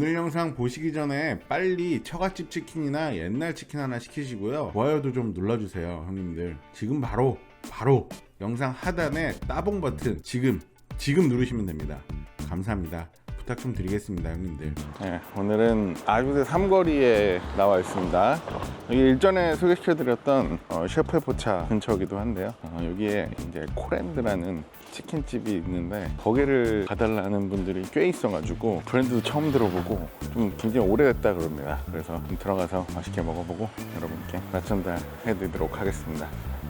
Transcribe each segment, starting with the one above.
오늘 영상 보시기 전에 빨리 처갓집 치킨이나 옛날 치킨 하나 시키시고요. 좋아요도 좀 눌러주세요, 형님들. 지금 바로 바로 영상 하단에 따봉 버튼 지금 지금 누르시면 됩니다. 감사합니다. 부탁 좀 드리겠습니다, 형님들. 네, 오늘은 아주대 삼거리에 나와 있습니다. 여기 일전에 소개시켜드렸던 어, 셰프의 포차 근처이기도 한데요. 어, 여기에 이제 코랜드라는 치킨집이 있는데 거기를 가달라는 분들이 꽤 있어가지고 브랜드도 처음 들어보고 좀 굉장히 오래됐다 그럽니다. 그래서 좀 들어가서 맛있게 먹어보고 여러분께 맛 전달 해드리도록 하겠습니다.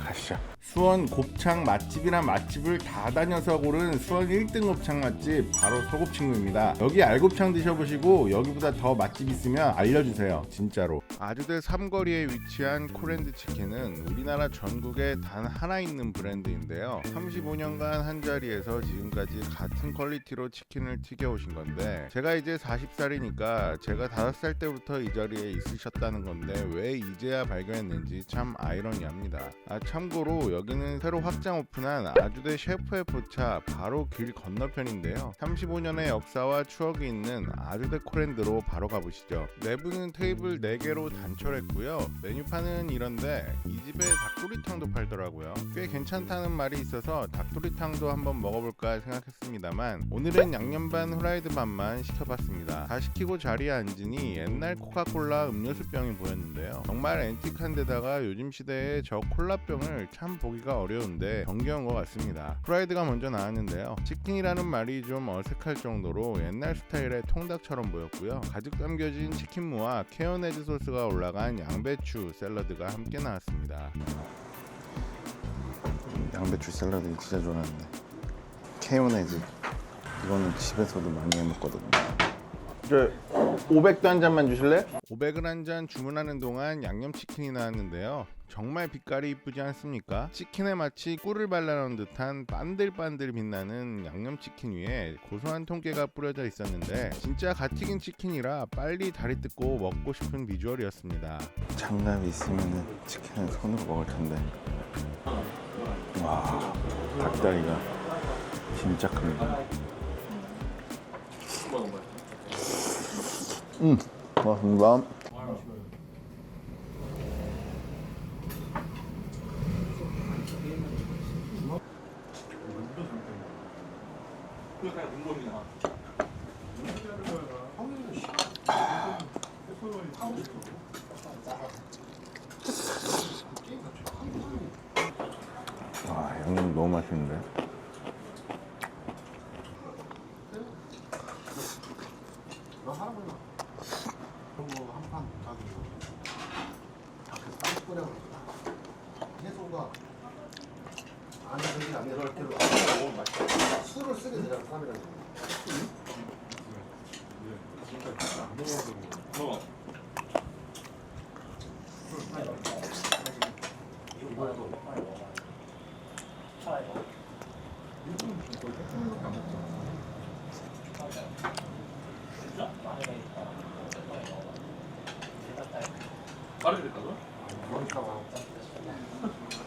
가시죠. 수원 곱창 맛집이란 맛집을 다 다녀서 고른 수원 1등 곱창 맛집 바로 소곱친구입니다. 여기 알곱창 드셔보시고 여기보다 더 맛집 있으면 알려주세요. 진짜로. 아주대 삼거리에 위치한 코랜드 치킨은 우리나라 전국에 단 하나 있는 브랜드인데요. 35년간 한 자리에서 지금까지 같은 퀄리티로 치킨을 튀겨오신 건데 제가 이제 40살이니까 제가 5살 때부터 이 자리에 있으셨다는 건데 왜 이제야 발견했는지 참 아이러니합니다. 아 참 고로 여기는 새로 확장 오픈한 아주대 셰프의 포차 바로 길 건너편인데요. 35년의 역사와 추억이 있는 아주대 코랜드로 바로 가보시죠. 내부는 테이블 4개로 단촐했고요. 메뉴판은 이런데 이 집에 닭도리탕도 팔더라고요. 꽤 괜찮다는 말이 있어서 닭도리탕도 한번 먹어볼까 생각했습니다만 오늘은 양념 반 후라이드 반만 시켜봤습니다. 다 시키고 자리에 앉으니 옛날 코카콜라 음료수병이 보였는데요. 정말 앤틱한 데다가 요즘 시대에 저 콜라병을 참 보기가 어려운데 정겨운 것 같습니다. 프라이드가 먼저 나왔는데요. 치킨이라는 말이 좀 어색할 정도로 옛날 스타일의 통닭처럼 보였고요. 가득 담겨진 치킨무와 케어네즈 소스가 올라간 양배추 샐러드가 함께 나왔습니다. 양배추 샐러드 진짜 좋아하는데 케요네즈 이거는 집에서도 많이 해 먹거든요. 저 500도 한 잔만 주실래? 500을 한 잔 주문하는 동안 양념치킨이 나왔는데요. 정말 빛깔이 이쁘지 않습니까? 치킨에 마치 꿀을 발라놓은 듯한 반들반들 빛나는 양념치킨 위에 고소한 통깨가 뿌려져 있었는데 진짜 갓 튀긴 치킨이라 빨리 다리 뜯고 먹고 싶은 비주얼이었습니다. 장갑이 있으면 치킨을 손으로 먹을 텐데 와 닭다리가 진짜 큽니다. 음, 고맙습니다. 와, 양념 너무 맛있는데. 해소가 안 되지 안 들어갈 때로 술을 쓰게 되잖아 사람이라는 게.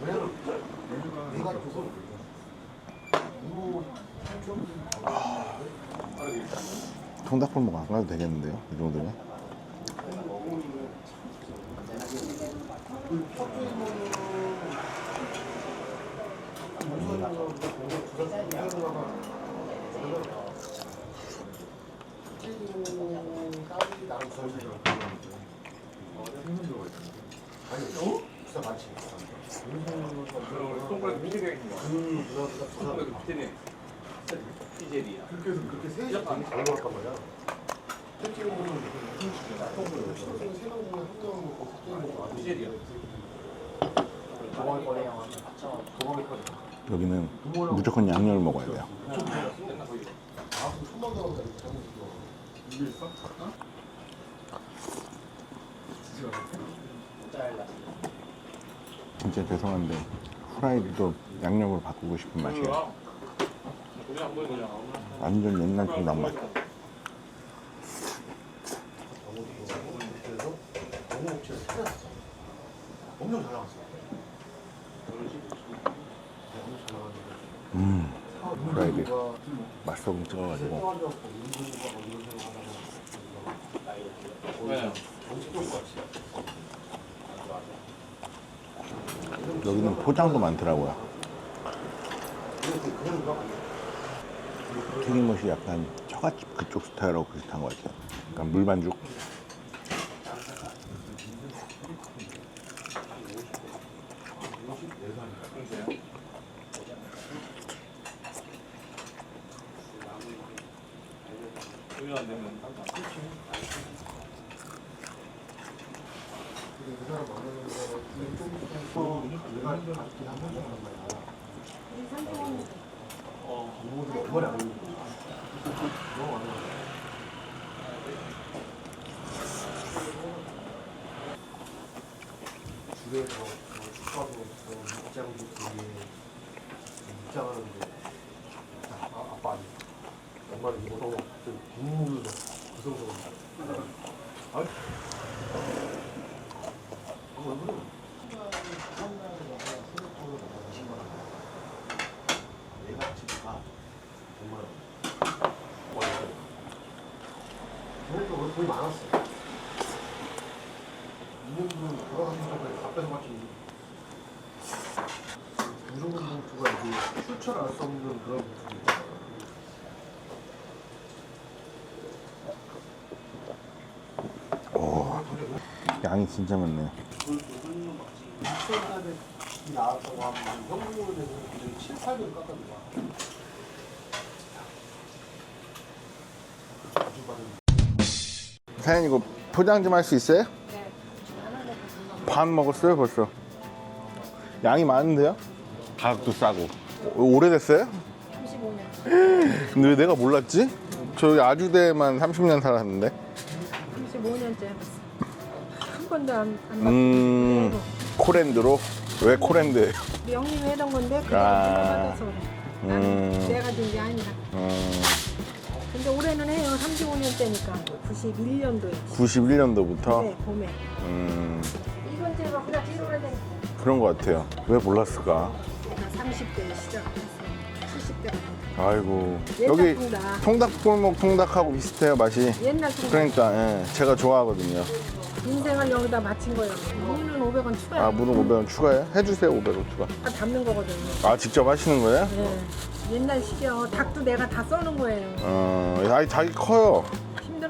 내가 그걸 통닭불 먹안 가도 되겠는데요? 이 정도면? 음, 피제리야. 그렇게 해서 그렇게 셋이 되게 잘 먹었단 말이야. 실제로 보면 통으로 세명 중에 한 명은 먹고 숙제는 먹고 아주 피제리야. 도망이 꺼내 도망이 꺼내. 여기는 무조건 양념을 먹어야 돼요. 아, 그럼 천만. 진짜 죄송한데 후라이드도 양념으로 바꾸고 싶은 맛이에요. 완전 옛날 통닭 맛. 음. 누가 맛소금 찍어가지고. 여기는 포장도 많더라고요. 튀김옷이 약간 처갓집 그쪽 스타일하고 비슷한 것 같아요. 약간 물반죽. 있어서 내가 아직도 한 번도 안 만나요. 어, 부모들이 두 번에 안 오는 거야. 너무 안 와요. 주변에서 뭐 축구하고 뭐 입장도 되게 입장하는데 아, 아빠 아니 엄마는 이거 너무 좀 빗물을 구성적으로 아이 왜 그래? 내가 지금 가 정말. 그래도 우리 돈이 많았어. 이년분 돌아가신 전에 다 뺏어맞지. 무조건 봉투가 이제 출처를 알 수 없는 그런 봉투입니다. 양이 진짜 많네. 육천달에 나왔다고 하면 현금으로 되면 7, 800을 깎아줘봐. 아주 받은 사연 이거 포장 좀 할 수 있어요? 반 먹었어요 벌써. 양이 많은데요? 가격도 싸고. 오- 오래됐어요? 35년. 근데 왜 내가 몰랐지? 저기 아주대만 30년 살았는데. 35년째 해봤어. 한 번도 안, 안 음. 코랜드로? 왜 코랜드예요? 우리 형님이 해던 건데 그거 아. 받아서 그래. 나는 음. 내가 준 게 아니라. 음, 근데 올해는 해요. 35년째니까. 91년도에. 91년도부터? 네, 봄에. 음, 그런 것 같아요. 왜 몰랐을까? 내가 30대에 시작했어. 70대 아이고. 옛날 여기 통닭. 통닭골목 통닭하고 비슷해요, 맛이. 옛날 통 그러니까, 예, 제가 좋아하거든요. 인생을 여기다 마친 거예요. 우리는 500원 추가야. 아, 물은 500원 추가해? 해주세요, 500원 추가. 다 담는 거거든요. 아, 직접 하시는 거예요? 네. 옛날 식이요. 닭도 내가 다 써는 거예요. 어, 아니, 닭이 커요.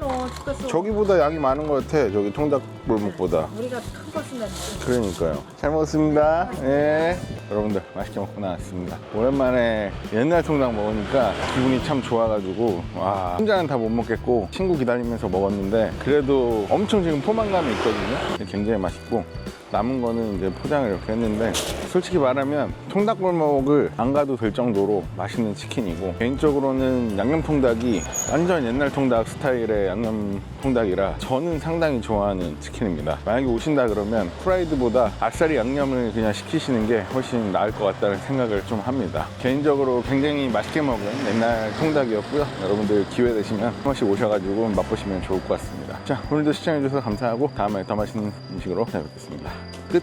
힘들어 죽겠어. 저기보다 양이 많은 것 같아, 저기 통닭 골목보다. 우리가 큰거 쓴다니까. 그러니까요. 잘 먹었습니다. 예. 여러분들 맛있게 먹고 나왔습니다. 오랜만에 옛날 통닭 먹으니까 기분이 참 좋아가지고 와 혼자는 다 못 먹겠고 친구 기다리면서 먹었는데 그래도 엄청 지금 포만감이 있거든요. 굉장히 맛있고 남은 거는 이제 포장을 이렇게 했는데 솔직히 말하면 통닭골목을 안 가도 될 정도로 맛있는 치킨이고 개인적으로는 양념 통닭이 완전 옛날 통닭 스타일의 양념 통닭이라 저는 상당히 좋아하는 치킨입니다. 만약에 오신다 그러면 프라이드보다 아싸리 양념을 그냥 시키시는 게 훨씬 나을 것 같다는 생각을 좀 합니다. 개인적으로 굉장히 맛있게 먹은 옛날 통닭이었고요. 여러분들 기회 되시면 한 번씩 오셔가지고 맛보시면 좋을 것 같습니다. 자 오늘도 시청해주셔서 감사하고 다음에 더 맛있는 음식으로 찾아뵙겠습니다. 끝.